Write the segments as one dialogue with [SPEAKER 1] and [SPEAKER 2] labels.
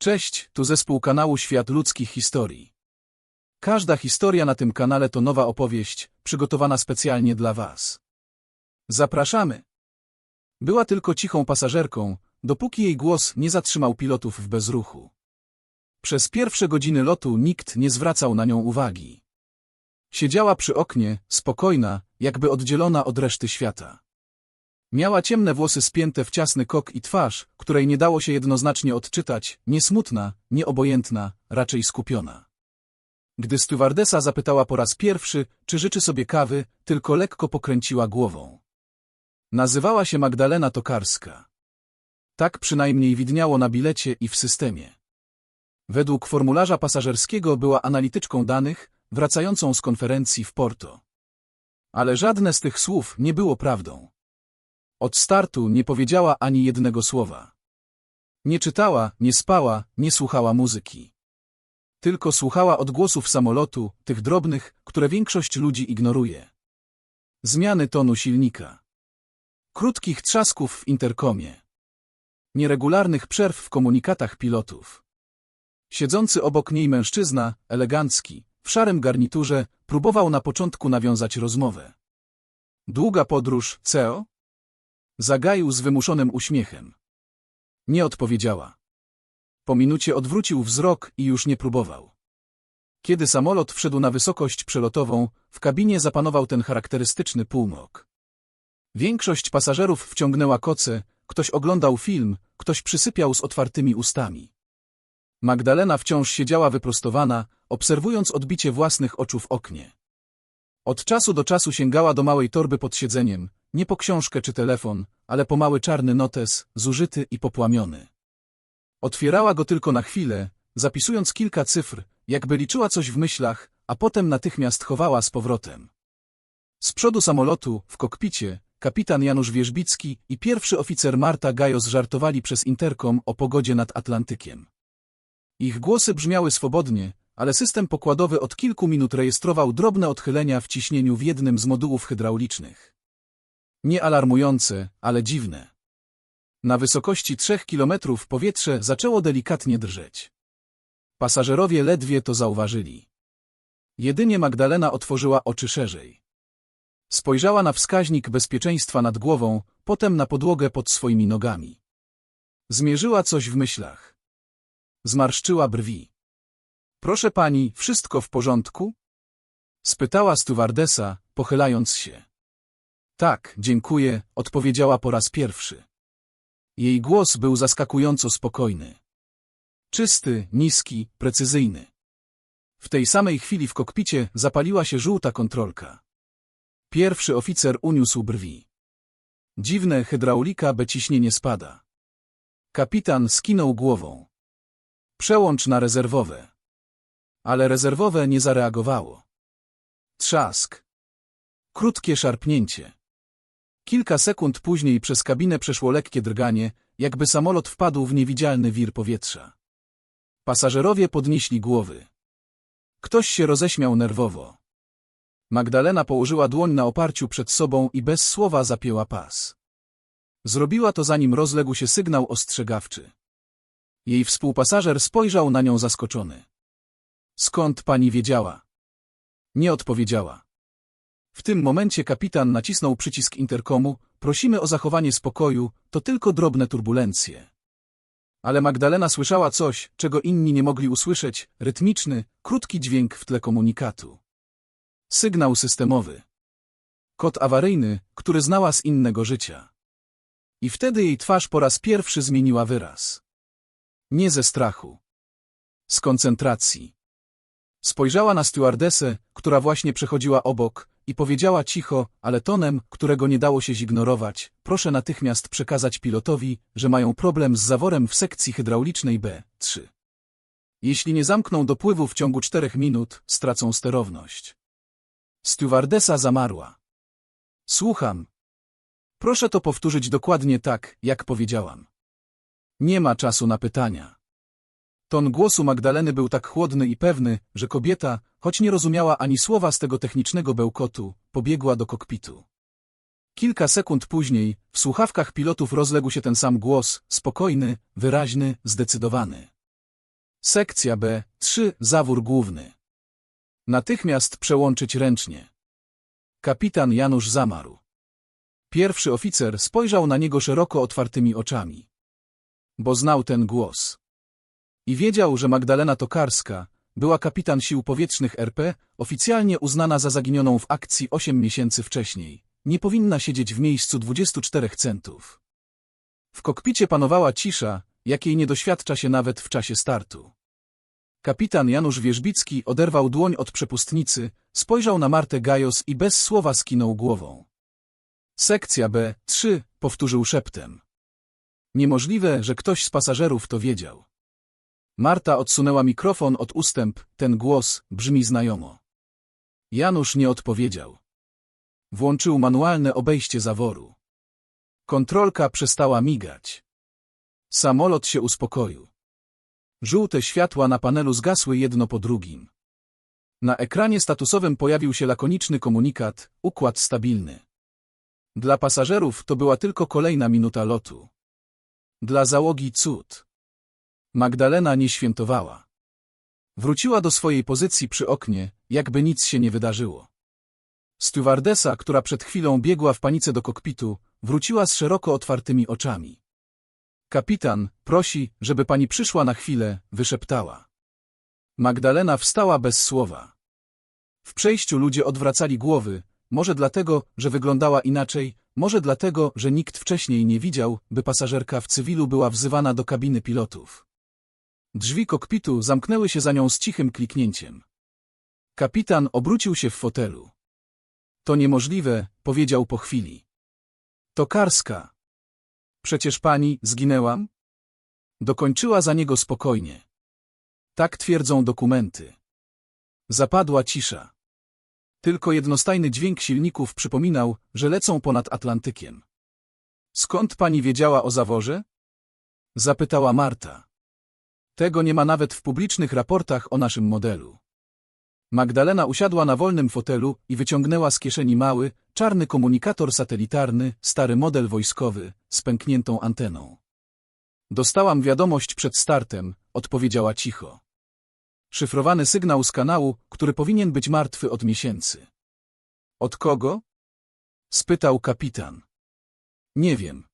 [SPEAKER 1] Cześć, tu zespół kanału Świat Ludzkich Historii. Każda historia na tym kanale to nowa opowieść, przygotowana specjalnie dla Was. Zapraszamy! Była tylko cichą pasażerką, dopóki jej głos nie zatrzymał pilotów w bezruchu. Przez pierwsze godziny lotu nikt nie zwracał na nią uwagi. Siedziała przy oknie, spokojna, jakby oddzielona od reszty świata. Miała ciemne włosy spięte w ciasny kok i twarz, której nie dało się jednoznacznie odczytać, nie smutna, nie obojętna, raczej skupiona. Gdy stewardesa zapytała po raz pierwszy, czy życzy sobie kawy, tylko lekko pokręciła głową. Nazywała się Magdalena Tokarska. Tak przynajmniej widniało na bilecie i w systemie. Według formularza pasażerskiego była analityczką danych, wracającą z konferencji w Porto. Ale żadne z tych słów nie było prawdą. Od startu nie powiedziała ani jednego słowa. Nie czytała, nie spała, nie słuchała muzyki. Tylko słuchała odgłosów samolotu, tych drobnych, które większość ludzi ignoruje. Zmiany tonu silnika. Krótkich trzasków w interkomie. Nieregularnych przerw w komunikatach pilotów. Siedzący obok niej mężczyzna, elegancki, w szarym garniturze, próbował na początku nawiązać rozmowę. Długa podróż, CEO? Zagaił z wymuszonym uśmiechem. Nie odpowiedziała. Po minucie odwrócił wzrok i już nie próbował. Kiedy samolot wszedł na wysokość przelotową, w kabinie zapanował ten charakterystyczny półmrok. Większość pasażerów wciągnęła koce, ktoś oglądał film, ktoś przysypiał z otwartymi ustami. Magdalena wciąż siedziała wyprostowana, obserwując odbicie własnych oczu w oknie. Od czasu do czasu sięgała do małej torby pod siedzeniem, nie po książkę czy telefon, ale po mały czarny notes, zużyty i popłamiony. Otwierała go tylko na chwilę, zapisując kilka cyfr, jakby liczyła coś w myślach, a potem natychmiast chowała z powrotem. Z przodu samolotu, w kokpicie, kapitan Janusz Wierzbicki i pierwszy oficer Marta Gajos żartowali przez interkom o pogodzie nad Atlantykiem. Ich głosy brzmiały swobodnie, ale system pokładowy od kilku minut rejestrował drobne odchylenia w ciśnieniu w jednym z modułów hydraulicznych. Nie alarmujące, ale dziwne. Na wysokości trzech kilometrów powietrze zaczęło delikatnie drżeć. Pasażerowie ledwie to zauważyli. Jedynie Magdalena otworzyła oczy szerzej. Spojrzała na wskaźnik bezpieczeństwa nad głową, potem na podłogę pod swoimi nogami. Zmierzyła coś w myślach. Zmarszczyła brwi. Proszę pani, wszystko w porządku? Spytała stewardesa, pochylając się. Tak, dziękuję, odpowiedziała po raz pierwszy. Jej głos był zaskakująco spokojny. Czysty, niski, precyzyjny. W tej samej chwili w kokpicie zapaliła się żółta kontrolka. Pierwszy oficer uniósł brwi. Dziwne hydraulika, by ciśnienie spada. Kapitan skinął głową. Przełącz na rezerwowe. Ale rezerwowe nie zareagowało. Trzask. Krótkie szarpnięcie. Kilka sekund później przez kabinę przeszło lekkie drganie, jakby samolot wpadł w niewidzialny wir powietrza. Pasażerowie podnieśli głowy. Ktoś się roześmiał nerwowo. Magdalena położyła dłoń na oparciu przed sobą i bez słowa zapięła pas. Zrobiła to zanim rozległ się sygnał ostrzegawczy. Jej współpasażer spojrzał na nią zaskoczony. Skąd pani wiedziała? Nie odpowiedziała. W tym momencie kapitan nacisnął przycisk interkomu, prosimy o zachowanie spokoju, to tylko drobne turbulencje. Ale Magdalena słyszała coś, czego inni nie mogli usłyszeć, rytmiczny, krótki dźwięk w tle komunikatu. Sygnał systemowy. Kod awaryjny, który znała z innego życia. I wtedy jej twarz po raz pierwszy zmieniła wyraz. Nie ze strachu. Z koncentracji. Spojrzała na stewardesę, która właśnie przechodziła obok, i powiedziała cicho, ale tonem, którego nie dało się zignorować, proszę natychmiast przekazać pilotowi, że mają problem z zaworem w sekcji hydraulicznej B3. Jeśli nie zamkną dopływu w ciągu czterech minut, stracą sterowność. Stewardesa zamarła. Słucham. Proszę to powtórzyć dokładnie tak, jak powiedziałam. Nie ma czasu na pytania. Ton głosu Magdaleny był tak chłodny i pewny, że kobieta, choć nie rozumiała ani słowa z tego technicznego bełkotu, pobiegła do kokpitu. Kilka sekund później, w słuchawkach pilotów rozległ się ten sam głos, spokojny, wyraźny, zdecydowany. Sekcja B. 3. Zawór główny. Natychmiast przełączyć ręcznie. Kapitan Janusz zamarł. Pierwszy oficer spojrzał na niego szeroko otwartymi oczami. Bo znał ten głos. I wiedział, że Magdalena Tokarska była kapitan sił powietrznych RP, oficjalnie uznana za zaginioną w akcji 8 miesięcy wcześniej. Nie powinna siedzieć w miejscu 24 centów. W kokpicie panowała cisza, jakiej nie doświadcza się nawet w czasie startu. Kapitan Janusz Wierzbicki oderwał dłoń od przepustnicy, spojrzał na Martę Gajos i bez słowa skinął głową. Sekcja B, 3, powtórzył szeptem. Niemożliwe, że ktoś z pasażerów to wiedział. Marta odsunęła mikrofon od ustęp, ten głos brzmi znajomo. Janusz nie odpowiedział. Włączył manualne obejście zaworu. Kontrolka przestała migać. Samolot się uspokoił. Żółte światła na panelu zgasły jedno po drugim. Na ekranie statusowym pojawił się lakoniczny komunikat, układ stabilny. Dla pasażerów to była tylko kolejna minuta lotu. Dla załogi cud. Magdalena nie świętowała. Wróciła do swojej pozycji przy oknie, jakby nic się nie wydarzyło. Stewardesa, która przed chwilą biegła w panice do kokpitu, wróciła z szeroko otwartymi oczami. Kapitan, prosi, żeby pani przyszła na chwilę, wyszeptała. Magdalena wstała bez słowa. W przejściu ludzie odwracali głowy, może dlatego, że wyglądała inaczej, może dlatego, że nikt wcześniej nie widział, by pasażerka w cywilu była wzywana do kabiny pilotów. Drzwi kokpitu zamknęły się za nią z cichym kliknięciem. Kapitan obrócił się w fotelu. To niemożliwe, powiedział po chwili. To Karska. Przecież pani zginęłam? Dokończyła za niego spokojnie. Tak twierdzą dokumenty. Zapadła cisza. Tylko jednostajny dźwięk silników przypominał, że lecą ponad Atlantykiem. Skąd pani wiedziała o zaworze? Zapytała Marta. Tego nie ma nawet w publicznych raportach o naszym modelu. Magdalena usiadła na wolnym fotelu i wyciągnęła z kieszeni mały, czarny komunikator satelitarny, stary model wojskowy, z pękniętą anteną. Dostałam wiadomość przed startem, odpowiedziała cicho. Szyfrowany sygnał z kanału, który powinien być martwy od miesięcy. Od kogo? spytał kapitan. Nie wiem.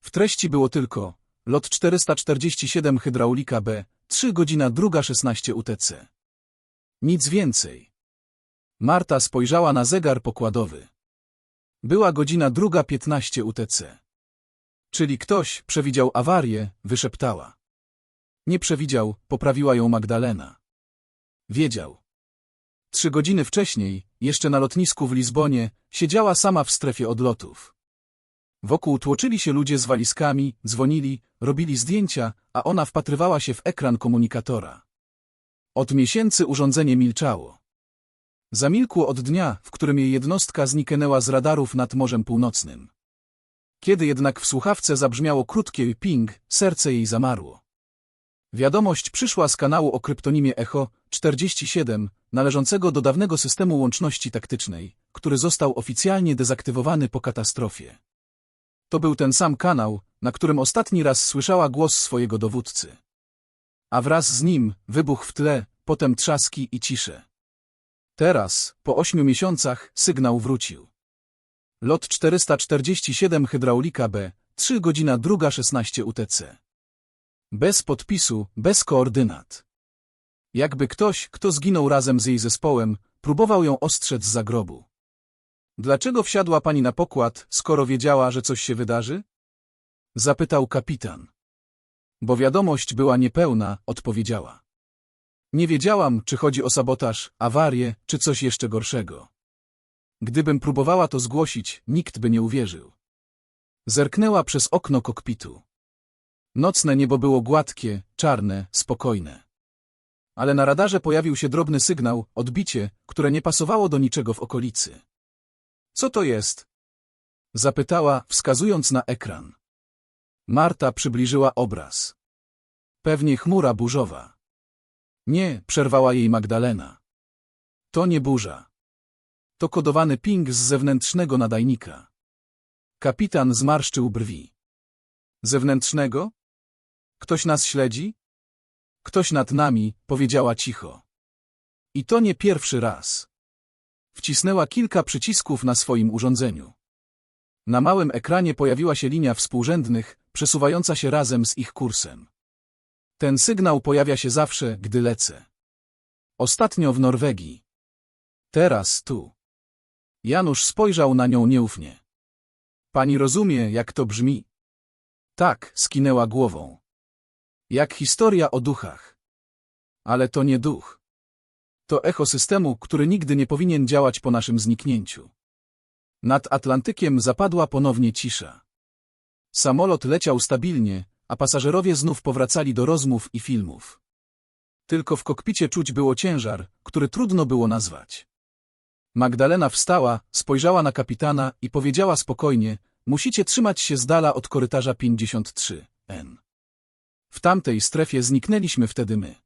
[SPEAKER 1] W treści było tylko lot 447 hydraulika B, 3 godzina druga 16 UTC. Nic więcej. Marta spojrzała na zegar pokładowy. Była godzina druga 15 UTC. Czyli ktoś przewidział awarię, wyszeptała. Nie przewidział, poprawiła ją Magdalena. Wiedział. Trzy godziny wcześniej, jeszcze na lotnisku w Lizbonie, siedziała sama w strefie odlotów. Wokół tłoczyli się ludzie z walizkami, dzwonili, robili zdjęcia, a ona wpatrywała się w ekran komunikatora. Od miesięcy urządzenie milczało. Zamilkło od dnia, w którym jej jednostka zniknęła z radarów nad Morzem Północnym. Kiedy jednak w słuchawce zabrzmiało krótkie ping, serce jej zamarło. Wiadomość przyszła z kanału o kryptonimie Echo 47, należącego do dawnego systemu łączności taktycznej, który został oficjalnie dezaktywowany po katastrofie. To był ten sam kanał, na którym ostatni raz słyszała głos swojego dowódcy. A wraz z nim wybuch w tle, potem trzaski i ciszę. Teraz, po ośmiu miesiącach, sygnał wrócił. Lot 447 hydraulika B, 3 godzina druga 16 UTC. Bez podpisu, bez koordynat. Jakby ktoś, kto zginął razem z jej zespołem, próbował ją ostrzec z zagrobu. Dlaczego wsiadła pani na pokład, skoro wiedziała, że coś się wydarzy? Zapytał kapitan. Bo wiadomość była niepełna, odpowiedziała. Nie wiedziałam, czy chodzi o sabotaż, awarię, czy coś jeszcze gorszego. Gdybym próbowała to zgłosić, nikt by nie uwierzył. Zerknęła przez okno kokpitu. Nocne niebo było gładkie, czarne, spokojne. Ale na radarze pojawił się drobny sygnał, odbicie, które nie pasowało do niczego w okolicy. Co to jest? Zapytała, wskazując na ekran. Marta przybliżyła obraz. Pewnie chmura burzowa. Nie, przerwała jej Magdalena. To nie burza. To kodowany ping z zewnętrznego nadajnika. Kapitan zmarszczył brwi. Zewnętrznego? Ktoś nas śledzi? Ktoś nad nami, powiedziała cicho. I to nie pierwszy raz. Wcisnęła kilka przycisków na swoim urządzeniu. Na małym ekranie pojawiła się linia współrzędnych, przesuwająca się razem z ich kursem. Ten sygnał pojawia się zawsze, gdy lecę. Ostatnio w Norwegii. Teraz tu. Janusz spojrzał na nią nieufnie. Pani rozumie, jak to brzmi? Tak, skinęła głową. Jak historia o duchach. Ale to nie duch. To echo systemu, który nigdy nie powinien działać po naszym zniknięciu. Nad Atlantykiem zapadła ponownie cisza. Samolot leciał stabilnie, a pasażerowie znów powracali do rozmów i filmów. Tylko w kokpicie czuć było ciężar, który trudno było nazwać. Magdalena wstała, spojrzała na kapitana i powiedziała spokojnie, musicie trzymać się z dala od korytarza 53, N. W tamtej strefie zniknęliśmy wtedy my.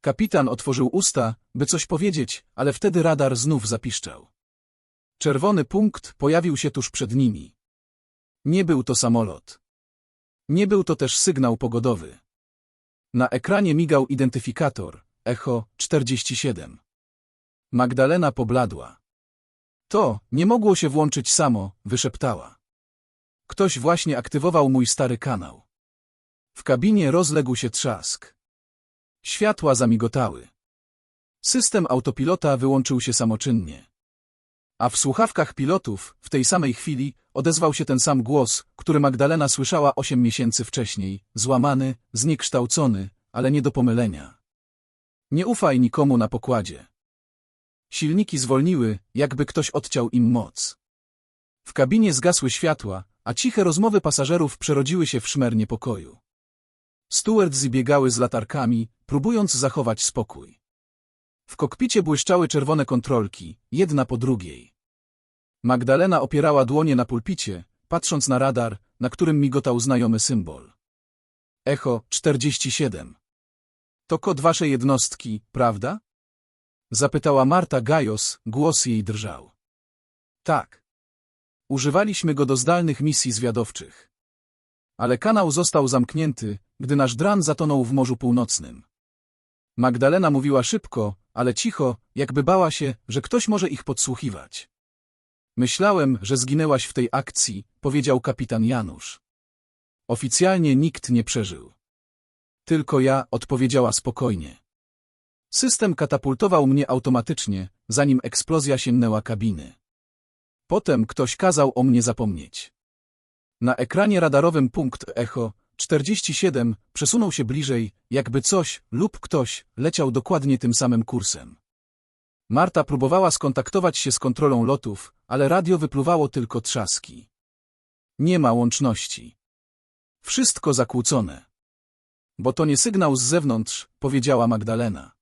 [SPEAKER 1] Kapitan otworzył usta, by coś powiedzieć, ale wtedy radar znów zapiszczał. Czerwony punkt pojawił się tuż przed nimi. Nie był to samolot. Nie był to też sygnał pogodowy. Na ekranie migał identyfikator, echo 47. Magdalena pobladła. To nie mogło się włączyć samo, wyszeptała. Ktoś właśnie aktywował mój stary kanał. W kabinie rozległ się trzask. Światła zamigotały. System autopilota wyłączył się samoczynnie. A w słuchawkach pilotów, w tej samej chwili, odezwał się ten sam głos, który Magdalena słyszała osiem miesięcy wcześniej, złamany, zniekształcony, ale nie do pomylenia. Nie ufaj nikomu na pokładzie. Silniki zwolniły, jakby ktoś odciął im moc. W kabinie zgasły światła, a ciche rozmowy pasażerów przerodziły się w szmer niepokoju. Stewards biegały z latarkami, próbując zachować spokój. W kokpicie błyszczały czerwone kontrolki, jedna po drugiej. Magdalena opierała dłonie na pulpicie, patrząc na radar, na którym migotał znajomy symbol. Echo 47. To kod waszej jednostki, prawda? Zapytała Marta Gajos, głos jej drżał. Tak. Używaliśmy go do zdalnych misji zwiadowczych. Ale kanał został zamknięty, gdy nasz dran zatonął w Morzu Północnym. Magdalena mówiła szybko, ale cicho, jakby bała się, że ktoś może ich podsłuchiwać. Myślałem, że zginęłaś w tej akcji, powiedział kapitan Janusz. Oficjalnie nikt nie przeżył. Tylko ja, odpowiedziała spokojnie. System katapultował mnie automatycznie, zanim eksplozja sięgnęła kabiny. Potem ktoś kazał o mnie zapomnieć. Na ekranie radarowym punkt echo 47 przesunął się bliżej, jakby coś lub ktoś leciał dokładnie tym samym kursem. Marta próbowała skontaktować się z kontrolą lotów, ale radio wypluwało tylko trzaski. Nie ma łączności. Wszystko zakłócone. Bo to nie sygnał z zewnątrz, powiedziała Magdalena.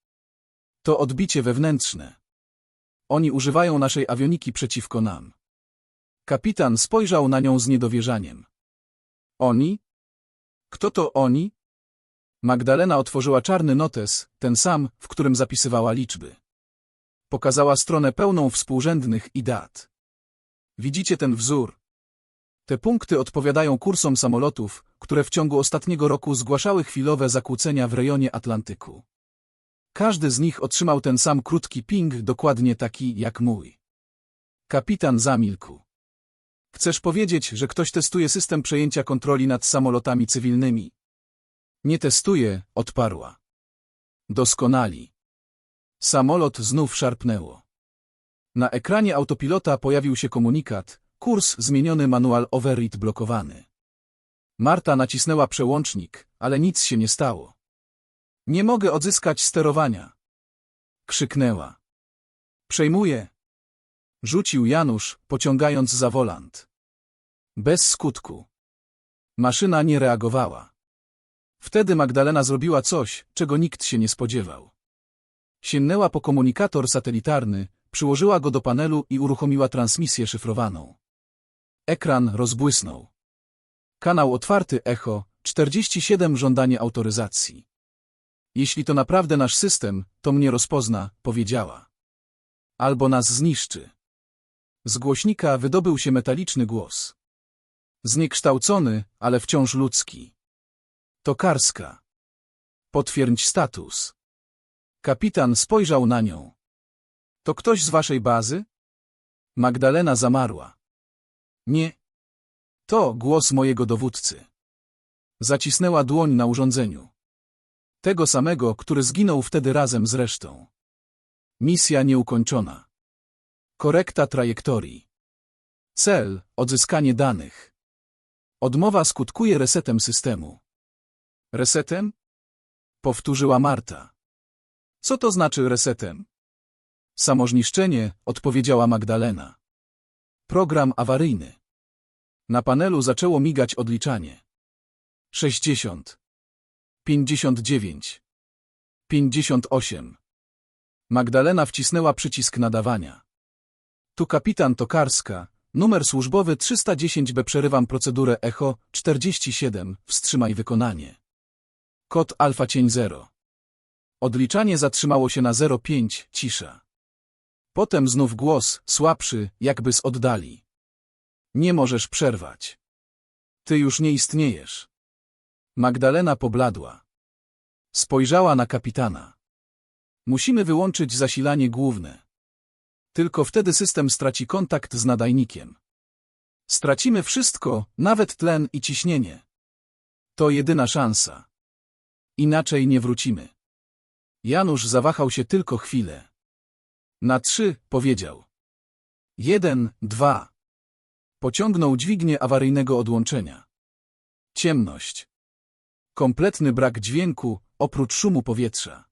[SPEAKER 1] To odbicie wewnętrzne. Oni używają naszej awioniki przeciwko nam. Kapitan spojrzał na nią z niedowierzaniem. Oni? Kto to oni? Magdalena otworzyła czarny notes, ten sam, w którym zapisywała liczby. Pokazała stronę pełną współrzędnych i dat. Widzicie ten wzór? Te punkty odpowiadają kursom samolotów, które w ciągu ostatniego roku zgłaszały chwilowe zakłócenia w rejonie Atlantyku. Każdy z nich otrzymał ten sam krótki ping, dokładnie taki jak mój. Kapitan zamilkł. Chcesz powiedzieć, że ktoś testuje system przejęcia kontroli nad samolotami cywilnymi? Nie testuje, odparła. Doskonali. Samolot znów szarpnęło. Na ekranie autopilota pojawił się komunikat, kurs zmieniony manual overread blokowany. Marta nacisnęła przełącznik, ale nic się nie stało. Nie mogę odzyskać sterowania. Krzyknęła. Przejmuję. Rzucił Janusz, pociągając za wolant. Bez skutku. Maszyna nie reagowała. Wtedy Magdalena zrobiła coś, czego nikt się nie spodziewał. Sięgnęła po komunikator satelitarny, przyłożyła go do panelu i uruchomiła transmisję szyfrowaną. Ekran rozbłysnął. Kanał otwarty echo, 47 żądanie autoryzacji. Jeśli to naprawdę nasz system, to mnie rozpozna, powiedziała. Albo nas zniszczy. Z głośnika wydobył się metaliczny głos. Zniekształcony, ale wciąż ludzki. To Karska. Potwierdź status. Kapitan spojrzał na nią. To ktoś z waszej bazy? Magdalena zamarła. Nie. To głos mojego dowódcy. Zacisnęła dłoń na urządzeniu. Tego samego, który zginął wtedy razem z resztą. Misja nieukończona. Korekta trajektorii. Cel – odzyskanie danych. Odmowa skutkuje resetem systemu. Resetem? Powtórzyła Marta. Co to znaczy resetem? Samożniszczenie, odpowiedziała Magdalena. Program awaryjny. Na panelu zaczęło migać odliczanie. 60. 59. 58. Magdalena wcisnęła przycisk nadawania. Tu kapitan Tokarska, numer służbowy 310B przerywam procedurę echo 47, wstrzymaj wykonanie. Kod alfa cień 0. Odliczanie zatrzymało się na 05, cisza. Potem znów głos, słabszy, jakby z oddali. Nie możesz przerwać. Ty już nie istniejesz. Magdalena pobladła. Spojrzała na kapitana. Musimy wyłączyć zasilanie główne. Tylko wtedy system straci kontakt z nadajnikiem. Stracimy wszystko, nawet tlen i ciśnienie. To jedyna szansa. Inaczej nie wrócimy. Janusz zawahał się tylko chwilę. Na trzy, powiedział. Jeden, dwa. Pociągnął dźwignię awaryjnego odłączenia. Ciemność. Kompletny brak dźwięku, oprócz szumu powietrza.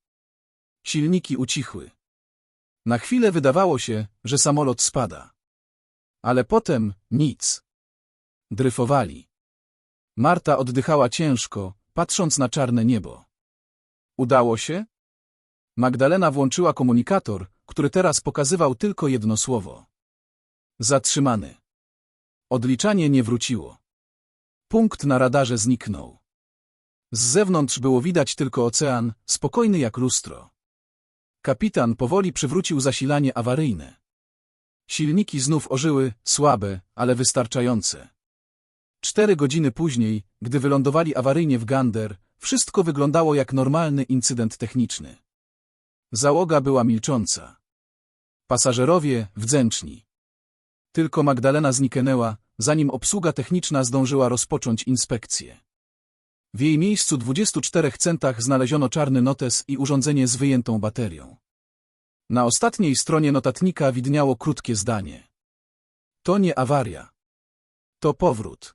[SPEAKER 1] Silniki ucichły. Na chwilę wydawało się, że samolot spada. Ale potem nic. Dryfowali. Marta oddychała ciężko, patrząc na czarne niebo. Udało się? Magdalena włączyła komunikator, który teraz pokazywał tylko jedno słowo. Zatrzymany. Odliczanie nie wróciło. Punkt na radarze zniknął. Z zewnątrz było widać tylko ocean, spokojny jak lustro. Kapitan powoli przywrócił zasilanie awaryjne. Silniki znów ożyły, słabe, ale wystarczające. Cztery godziny później, gdy wylądowali awaryjnie w Gander, wszystko wyglądało jak normalny incydent techniczny. Załoga była milcząca. Pasażerowie wdzięczni. Tylko Magdalena zniknęła, zanim obsługa techniczna zdążyła rozpocząć inspekcję. W jej miejscu 24 centach znaleziono czarny notes i urządzenie z wyjętą baterią. Na ostatniej stronie notatnika widniało krótkie zdanie. To nie awaria. To powrót.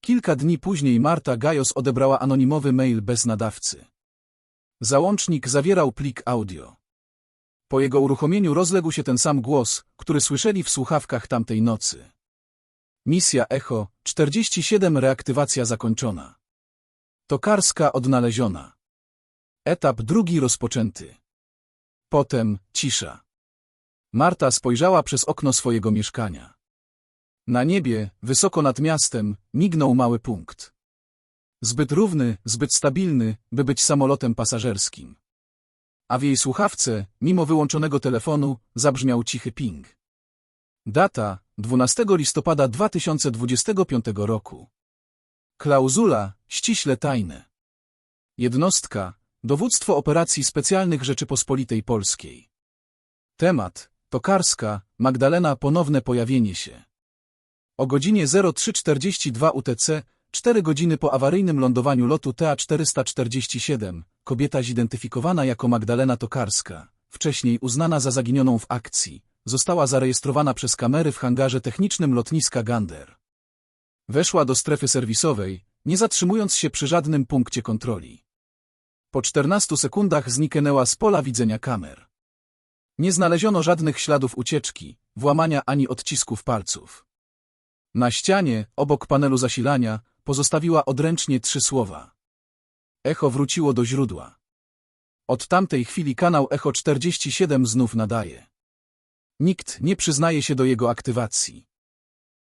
[SPEAKER 1] Kilka dni później Marta Gajos odebrała anonimowy mail bez nadawcy. Załącznik zawierał plik audio. Po jego uruchomieniu rozległ się ten sam głos, który słyszeli w słuchawkach tamtej nocy. Misja Echo 47 reaktywacja zakończona. Tokarska odnaleziona. Etap drugi rozpoczęty. Potem cisza. Marta spojrzała przez okno swojego mieszkania. Na niebie, wysoko nad miastem, mignął mały punkt. Zbyt równy, zbyt stabilny, by być samolotem pasażerskim. A w jej słuchawce, mimo wyłączonego telefonu, zabrzmiał cichy ping. Data 12 listopada 2025 roku. Klauzula ściśle tajne. Jednostka Dowództwo Operacji Specjalnych Rzeczypospolitej Polskiej. Temat Tokarska, Magdalena ponowne pojawienie się. O godzinie 03.42 UTC, 4 godziny po awaryjnym lądowaniu lotu TA-447, kobieta zidentyfikowana jako Magdalena Tokarska, wcześniej uznana za zaginioną w akcji, została zarejestrowana przez kamery w hangarze technicznym lotniska Gander. Weszła do strefy serwisowej, nie zatrzymując się przy żadnym punkcie kontroli. Po 14 sekundach zniknęła z pola widzenia kamer. Nie znaleziono żadnych śladów ucieczki, włamania ani odcisków palców. Na ścianie, obok panelu zasilania, pozostawiła odręcznie trzy słowa. Echo wróciło do źródła. Od tamtej chwili kanał Echo 47 znów nadaje. Nikt nie przyznaje się do jego aktywacji.